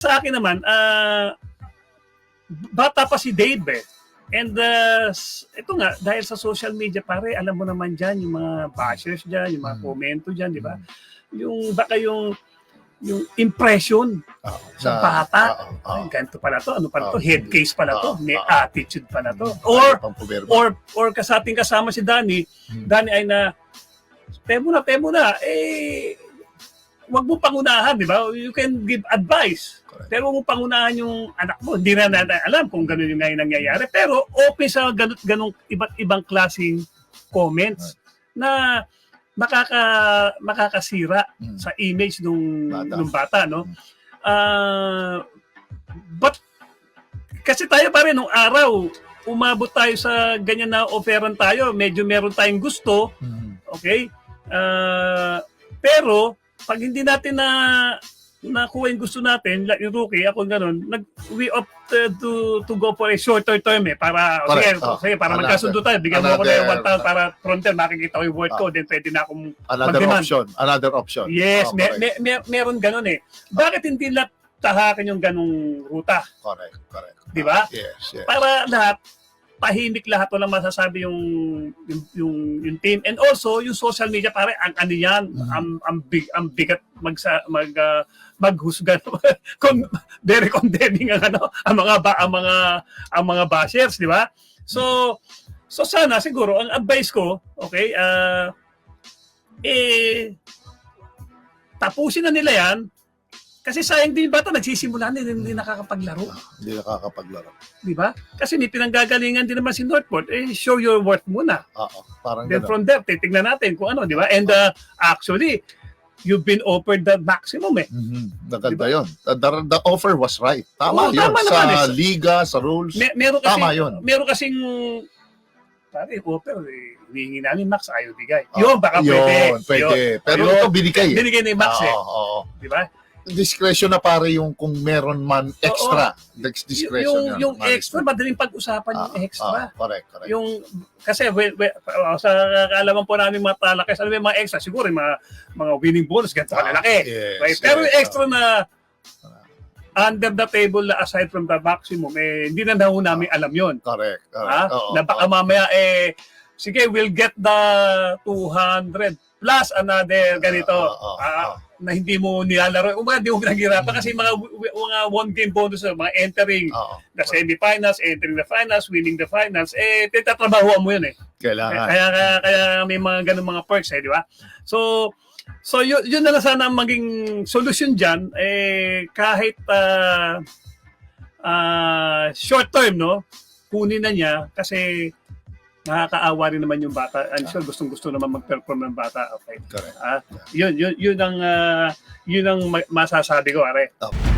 sa akin naman, ah, bata pa si Dave eh. And uh, s- ito nga, dahil sa social media, pare, alam mo naman dyan, yung mga bashers dyan, yung mga Mm. komento dyan, di ba? Yung baka yung yung impression Oo. sa bata. Oo, oo. Ay, ganito pala to, ano pala to, Oo. head case pala to, Oo. may Oo. attitude pala to. Or, pang puwerba. or, or kasating kasama si Danny, Hmm. Danny ay na, temo na, temo na, eh, wag mo pangunahan, di ba? You can give advice. Correct. Pero wag mo pangunahan yung anak mo. Hindi na natin alam kung gano'n yung ngayon nangyayari. Pero open sa ganun, ganung iba't ibang klaseng comments na makaka makakasira Hmm. sa image nung Bata. nung bata, no? Mm. Ah, but kasi tayo pa rin nung araw umabot tayo sa ganyan na offeran tayo, medyo meron tayong gusto, Hmm. okay? Ah, pero pag hindi natin na nakuha yung gusto natin, like yung rookie, ako ganun, nag, we opted to, to go for a shorter term eh, para, sige, Correct. Oh, sige, para another- magkasundo tayo, bigyan mo ako na yung another- 1,000 para frontier, makikita ko yung worth ko, Oh. then pwede na akong Another Mag-demand. option. Another option. Yes, Oh, may, may, may, meron ganun eh. Bakit hindi lahat tahakin yung ganung ruta? Correct. Correct. Di ba? Yes. Yes. Para lahat, tahimik lahat, walang masasabi yung, yung, yung, yung team. And also, yung social media, pare, ang ano yan, Mhm. ang, ang, big, ang bigat magsa, mag, ah, maghusga. Con, very condemning ang ano, ang mga ba, ang mga ang mga bashers, di ba? So so sana siguro ang advice ko, okay, ah eh tapusin na nila yan kasi sayang din bata nagsisimula na hindi, hindi nakakapaglaro, Ah, Hindi nakakapaglaro. di ba? Kasi may pinanggagalingan din naman si Northport. Eh show your worth muna. Oo. Parang Then gano'n. from there, titignan natin kung ano, di ba? And uh, actually, you've been offered the maximum eh. Mhm. Maganda yun. The, the, the offer was right. Tama Oo, yun. tama sa naman eh. liga, sa rules. Mer- meron kasi, Tama yun. meron kasing, pare, offer eh, hinihingi namin Max, ayaw bigay. Ah, yun, baka yun, pwede. pwede. Yun. Pero Ayun. ito binigay eh. Binigay ni Max eh. Oo, oo. Di ba? Discretion na pare yung kung meron man extra. Next Y- discretion yung, yung Management. extra, madaling pag-usapan yung Ah, extra. ah, correct, correct. yung kasi we, we, uh, sa kaalaman po namin mga talakes, ano yung mga extra siguro yung mga mga winning bonus ganito Ah, kalalaki. yes, right? Pero yes, yung extra na under the table na aside from the maximum eh hindi na daw namin alam yon. Correct. correct. Ha? Oo, na baka oo. mamaya eh sige we'll get the 200 plus another ganito Oo, oo, ah, oo. Na hindi mo nilalaro. Umaga, hindi mo pinaghirapan kasi mga mga one game bonus, mga entering Oo. the semifinals, entering the finals, winning the finals, eh, titatrabahuan mo yun eh. Kailangan. Kaya, kaya, kaya may mga ganun mga perks eh, di ba? So, so yun, yun na lang sana ang maging solusyon dyan, eh, kahit ah, ah, short term, no, kunin na niya kasi nakakaawa rin naman yung bata. I'm sure gustong gusto naman mag-perform ng bata. Okay. Correct. Ah, yun, yun, yun ang, ah, yun ang ma- masasabi ko, are. Oo.